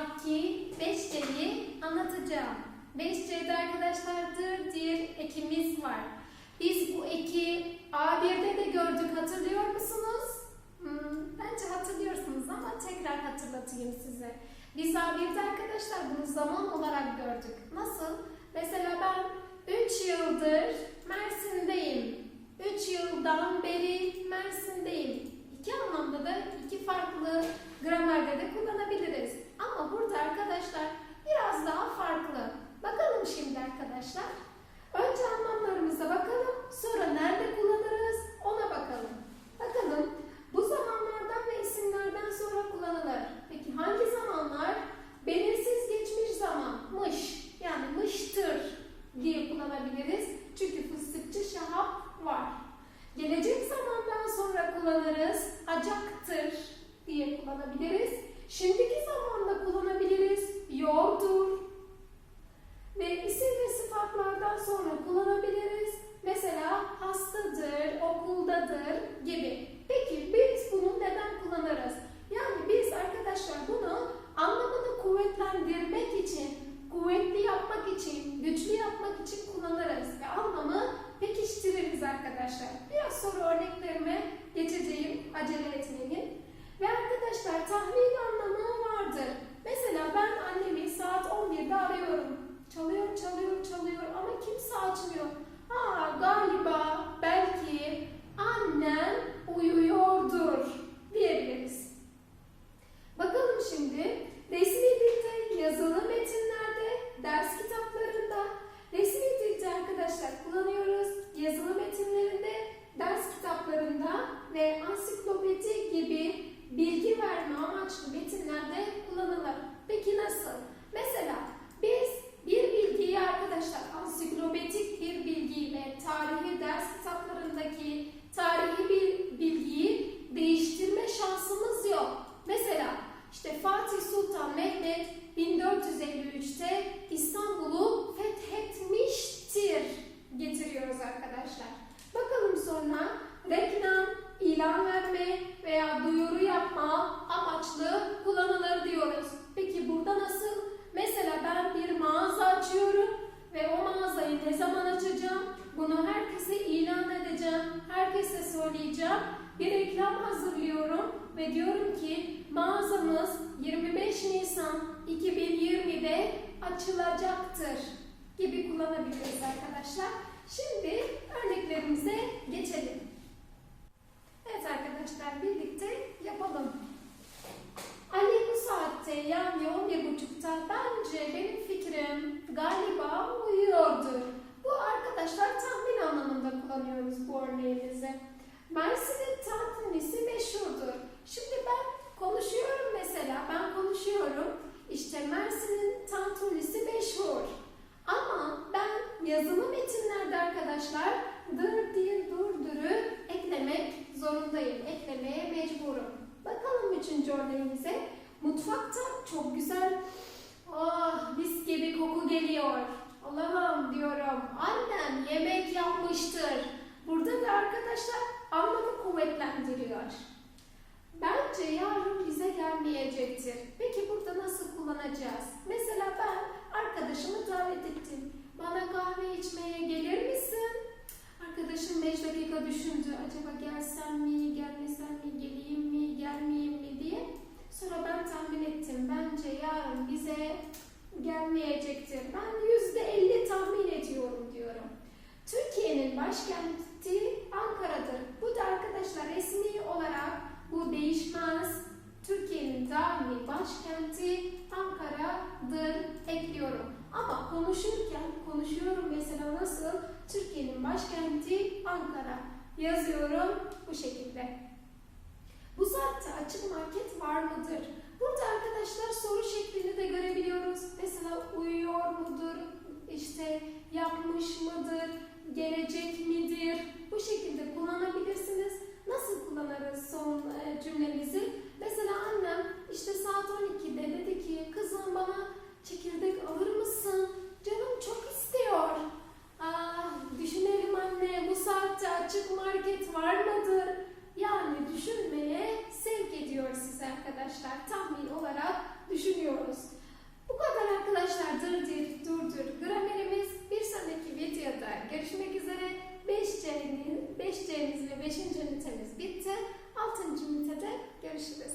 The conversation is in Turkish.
Şimdi 5C'yi anlatacağım. 5C'de arkadaşlar dır ekimiz var. Biz bu eki A1'de de gördük hatırlıyor musunuz? Hmm, bence hatırlıyorsunuz ama tekrar hatırlatayım size. Biz A1'de arkadaşlar bunu zaman olarak gördük. Nasıl? Mesela ben 3 yıldır Mersin'deyim. 3 yıldan beri Mersin'deyim. İki anlamda da iki farklı gramerde de kullanabiliriz. Burada arkadaşlar biraz daha farklı. Bakalım şimdi arkadaşlar. Önce anlamlarımıza bakalım. Sonra nerede kullanırız ona bakalım. Bakalım bu zamanlardan ve isimlerden sonra kullanılır. Peki hangi zamanlar? Belirsiz geçmiş zamanmış. Yani mıştır diye kullanabiliriz. Çünkü fıstıkçı şahap var. Gelecek zamandan sonra kullanırız. Acaktır diye kullanabiliriz. Şimdiki zamanda kullanabiliriz. Yordur. Ve isim ve sıfatlardan sonra kullanabiliriz. Mesela hastadır, okuldadır gibi. Peki biz bunu neden kullanırız? Yani biz arkadaşlar bunu anlamını kuvvetlendirmek için, kuvvetli yapmak için, güçlü yapmak için kullanırız ve anlamı pekiştiririz arkadaşlar. Biraz sonra örneklerime geçeceğim, acele etmeyin. Ve arkadaşlar tahmin anlamı vardır. Mesela ben annemi saat 11'de arıyorum. Çalıyor, çalıyor, çalıyor ama kimse açmıyor. Ha galiba, belki annem uyuyordur diyebiliriz. Bakalım şimdi resmi dilde, yazılı metinlerde, ders kitaplarında, resmi dilde arkadaşlar kullanıyoruz. Yazılı metinlerinde, ders kitaplarında ve ansiklopedi gibi bilgi verme amaçlı metinlerde kullanılır. Peki nasıl? Mesela biz bir bilgiyi arkadaşlar ansiklopedik bir bilgiyle tarihi ders kitaplarındaki tarihi bir bilgiyi değiştirme şansımız yok. Mesela işte Fatih Sultan Mehmet 1453'te İstanbul'u fethetmiştir getiriyoruz arkadaşlar. Bakalım sonra reklam, ilan verme veya duyuru yapma amaçlı kullanılır diyoruz. Peki burada nasıl? Mesela ben bir mağaza açıyorum ve o mağazayı ne zaman açacağım? Bunu herkese ilan edeceğim, herkese söyleyeceğim. Bir reklam hazırlıyorum ve diyorum ki mağazamız 25 Nisan 2020'de açılacaktır gibi kullanabiliriz arkadaşlar. Şimdi örneklerimize geçelim. Evet arkadaşlar birlikte yapalım. Ali bu saatte yani 11.30'da bence benim fikrim galiba uyuyordur. Bu arkadaşlar tahmin anlamında kullanıyoruz bu örneğimizi. Mersin'in tantunisi meşhurdur. Şimdi ben konuşuyorum mesela, ben konuşuyorum. İşte Mersin'in tantunisi meşhur. Ama ben yazılı metinlerde arkadaşlar dır dir durduru eklemek zorundayım. Eklemeye mecburum. Bakalım üçüncü örneğimize. Mutfakta çok güzel ah mis gibi koku geliyor. Allah'ım diyorum. Annem yemek yapmıştır. Burada da arkadaşlar anlamı kuvvetlendiriyor. Bence yarın bize gelmeyecektir. Peki burada nasıl kullanacağız? Mesela ben arkadaşımı davet ettim. Bana kahve içmeye gelir misin? Arkadaşım 5 dakika düşündü. Acaba gelsem mi, gelmesem mi, geleyim mi, gelmeyeyim mi diye. Sonra ben tahmin ettim. Bence yarın bize gelmeyecektir. Ben yüzde elli tahmin ediyorum diyorum. Türkiye'nin başkenti Ankara'dır. Bu da arkadaşlar resmi olarak bu değişmez. Türkiye'nin daimi başkenti Ankara'dır ekliyorum. Ama konuşurken, konuşuyorum mesela nasıl? Türkiye'nin başkenti Ankara. Yazıyorum bu şekilde. Bu saatte açık market var mıdır? Burada arkadaşlar soru şeklini de görebiliyoruz. Mesela uyuyor mudur? İşte yapmış mıdır? Gelecek midir? Bu şekilde kullanabilirsiniz. Görüşürüz.